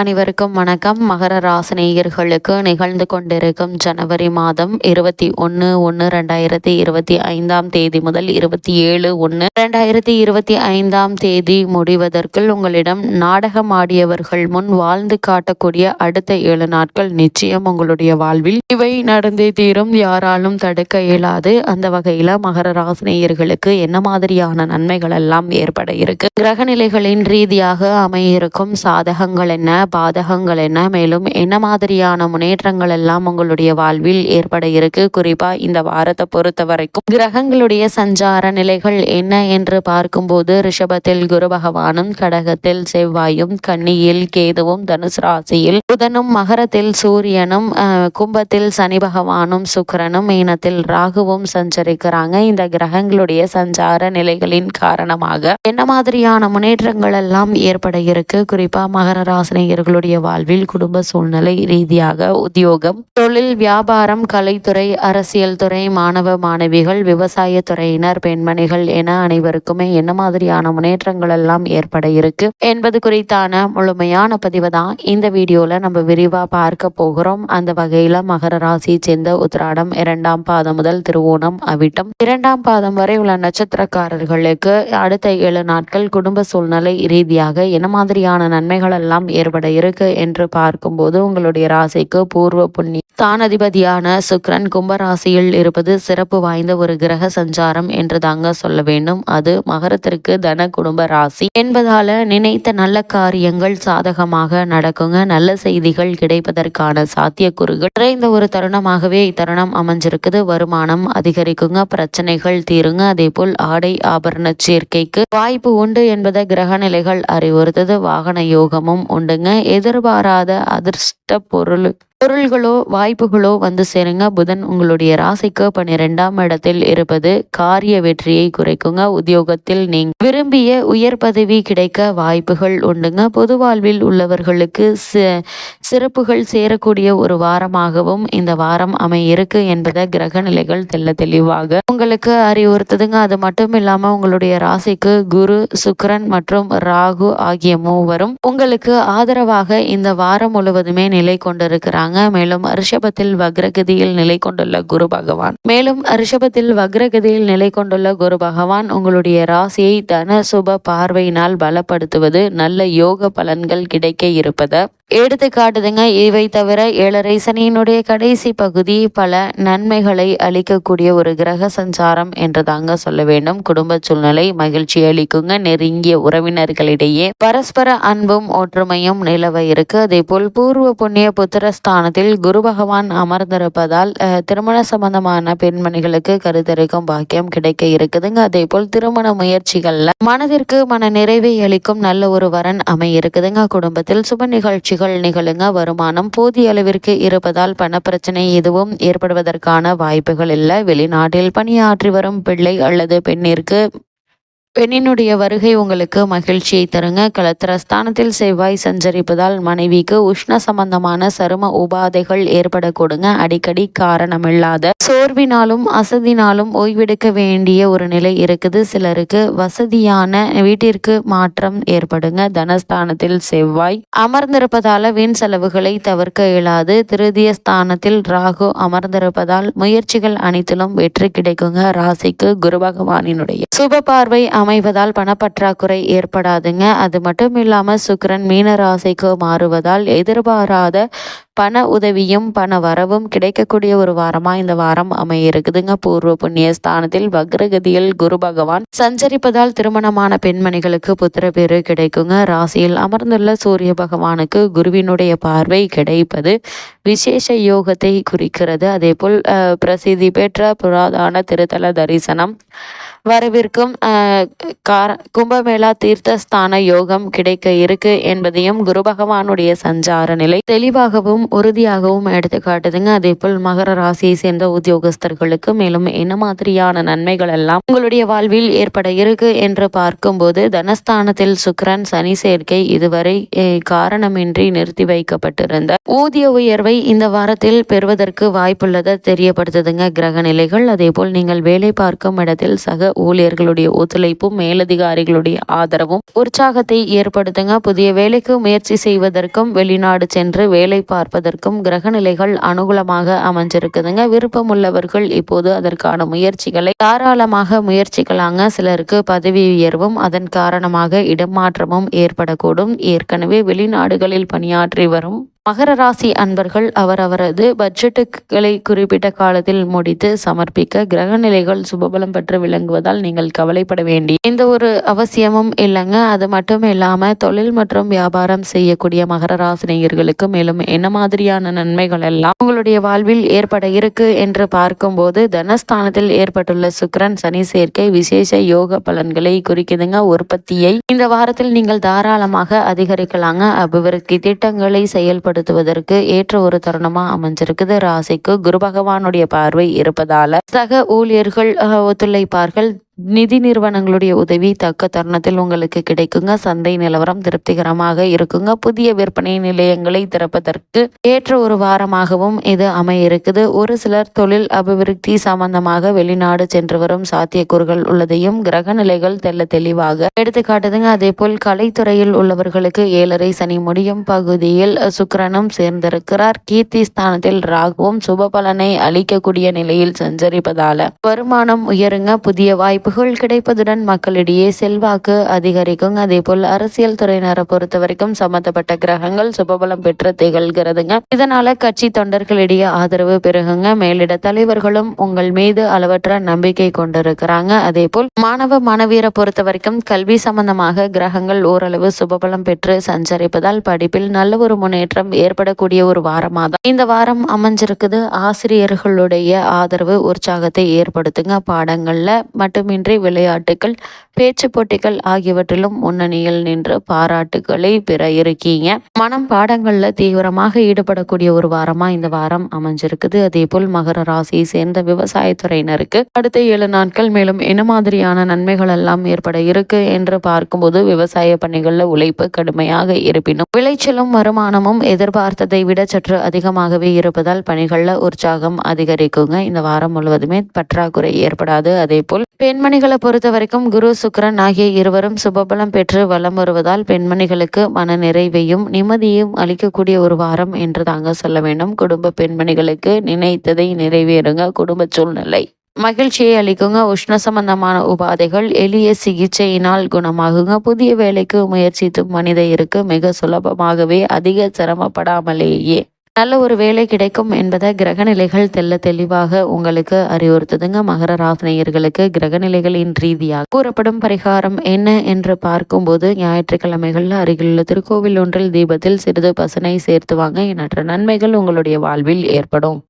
அனைவருக்கும் வணக்கம். மகர ராசினேயர்களுக்கு நிகழ்ந்து கொண்டிருக்கும் ஜனவரி மாதம் இருபத்தி ஒன்று ஒன்று ரெண்டாயிரத்தி இருபத்தி ஐந்தாம் தேதி முதல் இருபத்தி ஏழு ஒன்று ரெண்டாயிரத்தி இருபத்தி ஐந்தாம் தேதி முடிவதற்குள் உங்களிடம் நாடகம் ஆடியவர்கள் முன் வாழ்ந்து காட்டக்கூடிய அடுத்த ஏழு நாட்கள் நிச்சயம் உங்களுடைய வாழ்வில் இவை நடந்தே தீரும். யாராலும் தடுக்க இயலாது. அந்த வகையில் மகர ராசினேயர்களுக்கு என்ன மாதிரியான நன்மைகள் எல்லாம் ஏற்பட இருக்கு? கிரகநிலைகளின் ரீதியாக அமையிருக்கும் சாதகங்கள் என்ன? பாதகங்கள் என்ன? மேலும் என்ன மாதிரியான முன்னேற்றங்கள் எல்லாம் உங்களுடைய வாழ்வில் ஏற்பட இருக்கு? குறிப்பா இந்த வாரத்தை பொறுத்த வரைக்கும் கிரகங்களுடைய சஞ்சார நிலைகள் என்ன என்று பார்க்கும்போது ரிஷபத்தில் குரு பகவானும் கடகத்தில் செவ்வாயும் கன்னியில் கேதுவும் தனுசு ராசியில் புதனும் மகரத்தில் சூரியனும் கும்பத்தில் சனி பகவானும் சுக்கரனும் மீனத்தில் ராகுவும் சஞ்சரிக்கிறாங்க. இந்த கிரகங்களுடைய சஞ்சார நிலைகளின் காரணமாக என்ன மாதிரியான முன்னேற்றங்கள் எல்லாம் ஏற்பட இருக்கு? குறிப்பா மகர ராசினியர் இளைஞர்களுடைய வாழ்வில் குடும்ப சூழ்நிலை ரீதியாக உத்தியோகம் தொழில் வியாபாரம் கலைத்துறை அரசியல் துறை மாணவ மாணவிகள் விவசாய துறையினர் பெண்மணிகள் என அனைவருக்குமே என்ன மாதிரியான முன்னேற்றங்கள் எல்லாம் ஏற்பட இருக்கு என்பது குறித்தான முழுமையான பதிவு தான் இந்த வீடியோல நம்ம விரிவா பார்க்க போகிறோம். அந்த வகையில மகர ராசியை சேர்ந்த உத்திராடம் இரண்டாம் பாதம் முதல் திருவோணம் அவிட்டம். இரண்டாம் பாதம் வரை உள்ள நட்சத்திரக்காரர்களுக்கு அடுத்த ஏழு நாட்கள் குடும்ப சூழ்நிலை ரீதியாக என்ன மாதிரியான நன்மைகள் எல்லாம் ஏற்பட ஏற்பட இருக்கு என்று பார்க்கும்போது உங்களுடைய ராசிக்கு பூர்வ புண்ணிய அதிபதியான சுக்ரன் கும்பராசியில் இருப்பது சிறப்பு வாய்ந்த ஒரு கிரக சஞ்சாரம் என்று தாங்க சொல்ல வேண்டும். அது மகரத்திற்கு தன குடும்ப ராசி என்பதால நினைத்த நல்ல காரியங்கள் சாதகமாக நடக்குங்க. நல்ல செய்திகள் கிடைப்பதற்கான சாத்தியக்கூறுகள் நிறைந்த ஒரு தருணமாகவே இத்தருணம் அமைஞ்சிருக்குது. வருமானம் அதிகரிக்குங்க. பிரச்சனைகள் தீருங்க. அதே போல் ஆடை ஆபரண சேர்க்கைக்கு வாய்ப்பு உண்டு என்பதை கிரக நிலைகள் அறிவுறுத்தது. வாகன யோகமும் உண்டுங்க. எதிர்பாராத அதிர்ஷ்ட பொருள். பொருள்களோ வாய்ப்புகளோ வந்து சேருங்க. புதன் உங்களுடைய ராசிக்கு பன்னிரெண்டாம் இடத்தில் இருப்பது காரிய வெற்றியை குறைக்குங்க. உத்தியோகத்தில் நீங்க விரும்பிய உயர் பதவி கிடைக்க வாய்ப்புகள் உண்டுங்க. பொது வாழ்வில் உள்ளவர்களுக்கு சிறப்புகள் சேரக்கூடிய ஒரு வாரமாகவும் இந்த வாரம் அமையிருக்கு என்பதை கிரக நிலைகள் தெல்ல தெளிவாக. உங்களுக்கு அறிவுறுத்துதுங்க. அது மட்டும் இல்லாம உங்களுடைய ராசிக்கு குரு சுக்கரன் மற்றும் ராகு ஆகிய மூவரும் உங்களுக்கு ஆதரவாக இந்த வாரம் முழுவதுமே நிலை கொண்டிருக்கிறாங்க. மேலும் ரிஷபத்தில் வக்ரகதியில் நிலை கொண்டுள்ள குரு பகவான். மேலும் ரிஷபத்தில் வக்ரகதியில் நிலை கொண்டுள்ள குரு பகவான் உங்களுடைய ராசியை தன சுப பார்வையினால் பலப்படுத்துவது நல்ல யோக பலன்கள் கிடைக்க இருப்பதை எடுத்து காட்டுதுங்க இவை தவிர ஏழரை சனியினுடைய கடைசி பகுதி பல நன்மைகளை அளிக்கக்கூடிய ஒரு கிரக சஞ்சாரம் என்று தாங்க சொல்ல வேண்டும். குடும்ப சூழ்நிலை மகிழ்ச்சி அளிக்குங்க. நெருங்கிய உறவினர்களிடையே பரஸ்பர அன்பும் ஒற்றுமையும் நிலவ இருக்கு. அதே போல் பூர்வ புண்ணிய புத்திரஸ்தானத்தில் குரு பகவான் அமர்ந்திருப்பதால் திருமண சம்பந்தமான பெண்மணிகளுக்கு கருத்தரிக்கும் பாக்கியம் கிடைக்க இருக்குதுங்க. அதே போல் திருமண முயற்சிகள்ல மனதிற்கு மன நிறைவை அளிக்கும் நல்ல ஒரு வரன் அமையிருக்குதுங்க குடும்பத்தில் சுப நிகழ்ச்சிகள் நிகழ்வுகள் நிகழுங்க. வருமானம் போதிய அளவிற்கு இருப்பதால் பணப்பிரச்சனை எதுவும் ஏற்படுவதற்கான வாய்ப்புகள் இல்லை. வெளிநாட்டில் பணியாற்றி வரும் பிள்ளை அல்லது பெண்ணிற்கு பெண்ணினுடைய வருகை உங்களுக்கு மகிழ்ச்சியை தருங்க. கலத்திரஸ்தானத்தில் செவ்வாய் சஞ்சரிப்பதால் மனைவிக்கு உஷ்ண சம்பந்தமான சரும உபாதைகள் ஏற்படக்கூடுங்க. அடிக்கடி காரணமில்லாத சோர்வினாலும் அசதினாலும் ஓய்வெடுக்க வேண்டிய ஒரு நிலை இருக்குது. சிலருக்கு வசதியான வீட்டிற்கு மாற்றம் ஏற்படுங்க. தனஸ்தானத்தில் செவ்வாய் அமர்ந்திருப்பதால வீண் செலவுகளை தவிர்க்க இயலாது. திருதிய ஸ்தானத்தில் ராகு அமர்ந்திருப்பதால் முயற்சிகள் அனைத்திலும் வெற்றி கிடைக்குங்க. ராசிக்கு குரு பகவானினுடைய சுப பார்வை அமைவதால் பணப்பற்றாக்குறை ஏற்படாதுங்க. அது மட்டும் இல்லாமல் சுக்கரன் மீன ராசிக்கு மாறுவதால் எதிர்பாராத பண உதவியும் பண வரவும் கிடைக்கக்கூடிய ஒரு வாரமா இந்த வாரம் அமைய இருக்குதுங்க பூர்வ புண்ணிய ஸ்தானத்தில் வக்ரகதியில் குரு பகவான் சஞ்சரிப்பதால் திருமணமான பெண்மணிகளுக்கு புத்திர பேரு கிடைக்குங்க. ராசியில் அமர்ந்துள்ள சூரிய பகவானுக்கு குருவினுடைய பார்வை கிடைப்பது விசேஷ யோகத்தை குறிக்கிறது. அதே போல் பிரசித்தி பெற்ற புராதான திருத்தல தரிசனம் வரவிருக்கும் கார கும்பமேளா தீர்த்தஸ்தான யோகம் கிடைக்க இருக்கு என்பதையும் குரு பகவானுடைய சஞ்சார நிலை தெளிவாகவும் உறுதியாகவும் எடுத்து காட்டுதுங்க அதே போல் மகர ராசியை சேர்ந்த உத்தியோகஸ்தர்களுக்கு மேலும் என்ன மாதிரியான நன்மைகள் எல்லாம் உங்களுடைய வாழ்வில் ஏற்பட இருக்கு என்று பார்க்கும்போது தனஸ்தானத்தில் சுக்ரன் சனி சேர்க்கை இதுவரை காரணமின்றி நிறுத்தி வைக்கப்பட்டிருந்த ஊதிய உயர்வை இந்த வாரத்தில் பெறுவதற்கு வாய்ப்புள்ளதை தெரியப்படுத்துதுங்க கிரக நிலைகள். அதே போல் நீங்கள் வேலை பார்க்கும் இடத்தில் சக ஊழியர்களுடைய ஒத்துழைப்பும் மேலதிகாரிகளுடைய ஆதரவும் உற்சாகத்தை ஏற்படுத்துங்க. புதிய வேலைக்கு முயற்சி செய்வதற்கும் வெளிநாடு சென்று வேலை பார்ப்பதற்கும் கிரகநிலைகள் அனுகூலமாக அமைஞ்சிருக்குதுங்க. விருப்பமுள்ளவர்கள் இப்போது அதற்கான முயற்சிகளை தாராளமாக முயற்சிக்கலாங்க. சிலருக்கு பதவி உயர்வும் அதன் காரணமாக இடமாற்றமும் ஏற்படக்கூடும். ஏற்கனவே வெளிநாடுகளில் பணியாற்றி வரும் மகர ராசி அன்பர்கள் அவரவரது பட்ஜெட்டுகளை குறிப்பிட்ட காலத்தில் முடித்து சமர்ப்பிக்க கிரகநிலைகள் சுபபலம் பெற்று விளங்குவதால் நீங்கள் கவலைப்பட வேண்டிய எந்த ஒரு அவசியமும் இல்லைங்க. அது மட்டும் இல்லாம தொழில் மற்றும் வியாபாரம் செய்யக்கூடிய மகர ராசினியர்களுக்கு மேலும் என்ன மாதிரியான நன்மைகள் எல்லாம் உங்களுடைய வாழ்வில் ஏற்பட இருக்கு என்று பார்க்கும்போது தனஸ்தானத்தில் ஏற்பட்டுள்ள சுக்கரன் சனி சேர்க்கை விசேஷ யோக பலன்களை குறிக்குதுங்க. உற்பத்தியை இந்த வாரத்தில் நீங்கள் தாராளமாக அதிகரிக்கலாங்க. அபிவிருத்தி திட்டங்களை பயன்படுத்துவதற்கு ஏற்ற ஒரு தருணமா அமைஞ்சிருக்குது. ராசிக்கு குரு பகவானுடைய பார்வை இருப்பதால சக ஊழியர்கள் ஒத்துழைப்பார்கள். நிதி நிறுவனங்களுடைய உதவி தக்க தருணத்தில் உங்களுக்கு கிடைக்குங்க. சந்தை நிலவரம் திருப்திகரமாக இருக்குங்க. புதிய விற்பனை நிலையங்களை திறப்பதற்கு ஏற்ற ஒரு வாரமாகவும் இது அமைய இருக்குது ஒரு சிலர் தொழில் அபிவிருத்தி சம்பந்தமாக வெளிநாடு சென்று வரும் சாத்தியக்கூறுகள் உள்ளதையும் கிரக நிலைகள் தெல்ல தெளிவாக எடுத்துக்காட்டுதுங்க. அதே போல் கலைத்துறையில் உள்ளவர்களுக்கு ஏழரை சனி முடியும் பகுதியில் சுக்கிரனும் சேர்ந்திருக்கிறார். கீர்த்தி ஸ்தானத்தில் ராகுவும் சுப பலனை அளிக்கக்கூடிய நிலையில் சஞ்சரிப்பதால வருமானம் உயருங்க. புதிய வாய்ப்புகள் கிடைப்பதுடன் மக்களிடையே செல்வாக்கு அதிகரிக்கும். அதே போல் அரசியல் துறையினரை பொறுத்த வரைக்கும் சம்பந்தப்பட்ட கிரகங்கள் சுபபலம் பெற்று திகழ்கிறதுங்க. இதனால கட்சி தொண்டர்களிடையே ஆதரவு பெருகுங்க. மேலிட தலைவர்களும் உங்கள் மீது அளவற்ற நம்பிக்கை கொண்டிருக்கிறாங்க. அதே போல் மாணவ மாணவியரை பொறுத்த வரைக்கும் கல்வி சம்பந்தமாக கிரகங்கள் ஓரளவு சுபபலம் பெற்று சஞ்சரிப்பதால் படிப்பில் நல்ல ஒரு முன்னேற்றம் ஏற்படக்கூடிய ஒரு வாரமாக தான் இந்த வாரம் அமைஞ்சிருக்குது. ஆசிரியர்களுடைய ஆதரவு உற்சாகத்தை ஏற்படுத்துங்க. பாடங்கள்ல மட்டுமின்றி விளையாட்டுகள் பேச்சு போட்டிகள் ஆகியவற்றிலும் முன்னணியில் நின்று பாராட்டுகளை பெற இருக்கீங்க. மனம் பாடங்கள்ல தீவிரமாக ஈடுபடக்கூடிய ஒரு வாரமா இந்த வாரம் அமைஞ்சிருக்குது. அதே போல் மகர ராசியை சேர்ந்த விவசாயத்துறையினருக்கு அடுத்த ஏழு நாட்கள் மேலும் என்ன மாதிரியான நன்மைகள் எல்லாம் ஏற்பட இருக்கு என்று பார்க்கும்போது விவசாய பணிகள்ல உழைப்பு கடுமையாக இருப்பினும் விளைச்சலும் வருமானமும் எதிர்பார்த்ததை விட சற்று அதிகமாகவே இருப்பதால் பணிகள்ல உற்சாகம் அதிகரிக்குங்க. இந்த வாரம் முழுவதுமே பற்றாக்குறை ஏற்படாது. அதே போல் பெண் பெண்மணிகளை பொறுத்த வரைக்கும் குரு சுக்கிரன் ஆகிய இருவரும் சுபபலம் பெற்று வலம் வருவதால் பெண்மணிகளுக்கு மன நிறைவையும் நிம்மதியும் அளிக்கக்கூடிய ஒரு வாரம் என்று தாங்க சொல்ல வேண்டும். குடும்ப பெண்மணிகளுக்கு நினைத்ததை நிறைவேறுங்க. குடும்ப சூழ்நிலை. மகிழ்ச்சியை அளிக்குங்க. உஷ்ண சம்பந்தமான உபாதைகள் எளிய சிகிச்சையினால் குணமாகுங்க. புதிய வேலைக்கு முயற்சித்தும் மனித இருக்கு மிக சுலபமாகவே அதிக சிரமப்படாமலேயே நல்ல ஒரு வேலை கிடைக்கும் என்பதை கிரகநிலைகள் தெல்ல தெளிவாக உங்களுக்கு அறிவுறுத்துதுங்க. மகர ராசினியர்களுக்கு கிரகநிலைகளின் ரீதியாக கூறப்படும் பரிகாரம் என்ன என்று பார்க்கும்போது ஞாயிற்றுக்கிழமைகளில் அருகிலுள்ள திருக்கோவில் ஒன்றில் தீபத்தில் சிறிது பசனை சேர்த்துவாங்க. எண்ணற்ற நன்மைகள் உங்களுடைய வாழ்வில் ஏற்படும்.